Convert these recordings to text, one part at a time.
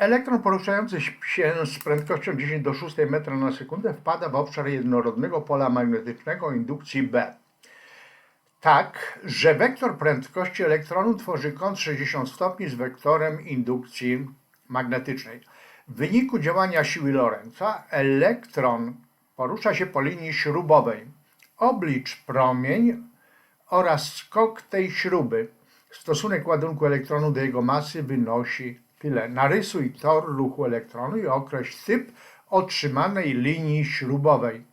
Elektron poruszający się z prędkością 10 do 6 metra na sekundę wpada w obszar jednorodnego pola magnetycznego indukcji B. Tak, że wektor prędkości elektronu tworzy kąt 60 stopni z wektorem indukcji magnetycznej. W wyniku działania siły Lorenza elektron porusza się po linii śrubowej. Oblicz promień oraz skok tej śruby. Stosunek ładunku elektronu do jego masy wynosi tyle. Narysuj tor ruchu elektronu i określ typ otrzymanej linii śrubowej.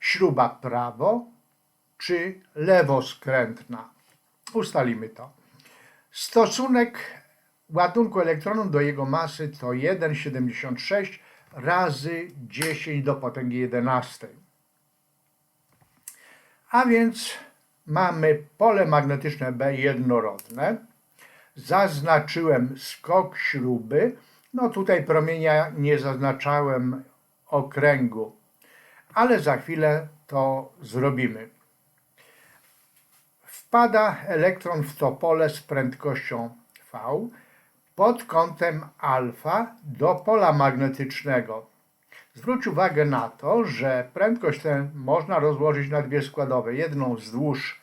Śruba prawo czy lewoskrętna. Ustalimy to. Stosunek ładunku elektronu do jego masy to 1,76 razy 10 do potęgi 11. A więc mamy pole magnetyczne B jednorodne. Zaznaczyłem skok śruby. No tutaj promienia nie zaznaczałem okręgu, ale za chwilę to zrobimy. Wpada elektron w to pole z prędkością V pod kątem alfa do pola magnetycznego. Zwróć uwagę na to, że prędkość tę można rozłożyć na dwie składowe. Jedną wzdłuż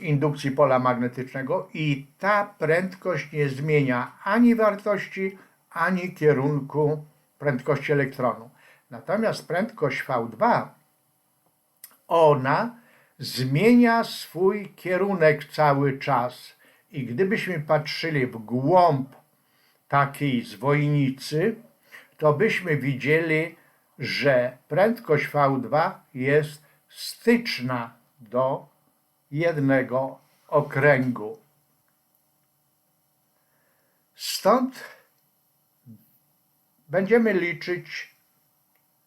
indukcji pola magnetycznego i ta prędkość nie zmienia ani wartości, ani kierunku prędkości elektronu. Natomiast prędkość V2, ona zmienia swój kierunek cały czas. I gdybyśmy patrzyli w głąb takiej zwojnicy, to byśmy widzieli, że prędkość V2 jest styczna do jednego okręgu. Stąd będziemy liczyć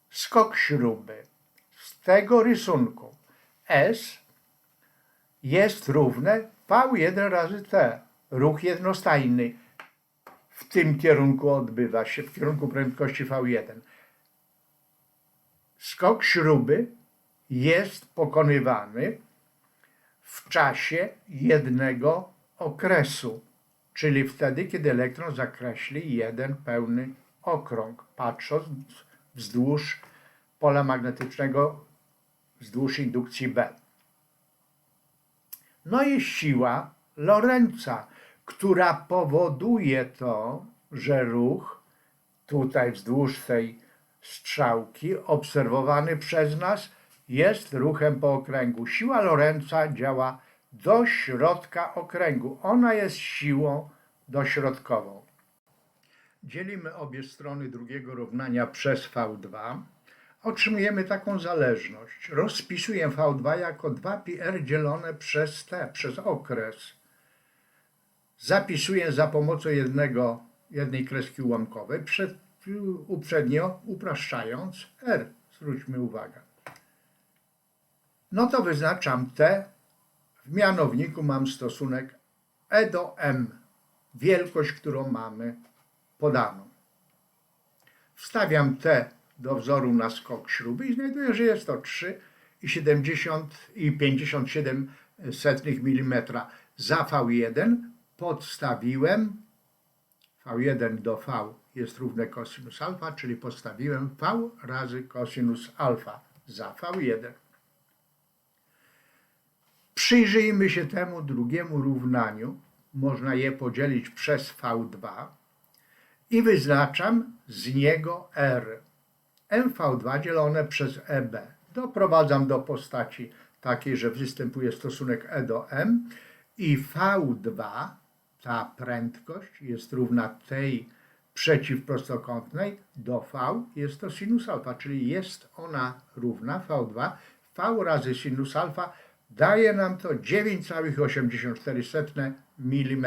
skok śruby. Z tego rysunku S jest równe V1 razy T. Ruch jednostajny w tym kierunku odbywa się, w kierunku prędkości V1. Skok śruby jest pokonywany w czasie jednego okresu, czyli wtedy, kiedy elektron zakreśli jeden pełny okrąg, patrząc wzdłuż pola magnetycznego, wzdłuż indukcji B. No i siła Lorenza, która powoduje to, że ruch tutaj wzdłuż tej strzałki obserwowany przez nas jest ruchem po okręgu. Siła Lorenza działa do środka okręgu. Ona jest siłą dośrodkową. Dzielimy obie strony drugiego równania przez V2 otrzymujemy taką zależność. Rozpisuję V2 jako 2πr dzielone przez t, przez okres. Zapisuję za pomocą jednego, jednej kreski ułamkowej, przed, uprzednio upraszczając r. Zwróćmy uwagę. No to wyznaczam t. W mianowniku mam stosunek e do m, wielkość, którą mamy podaną. Wstawiam t do wzoru na skok śruby i znajduję, że jest to 3,70 i 57 setnych mm. Za V1 podstawiłem V1 do V jest równe cosinus alfa, czyli podstawiłem V razy cosinus alfa za V1. Przyjrzyjmy się temu drugiemu równaniu. Można je podzielić przez V2 i wyznaczam z niego R. MV2 dzielone przez EB. Doprowadzam do postaci takiej, że występuje stosunek E do M i V2, ta prędkość jest równa tej przeciwprostokątnej do V, jest to sinus alfa, czyli jest ona równa V2, V razy sinus alfa daje nam to 9,84 mm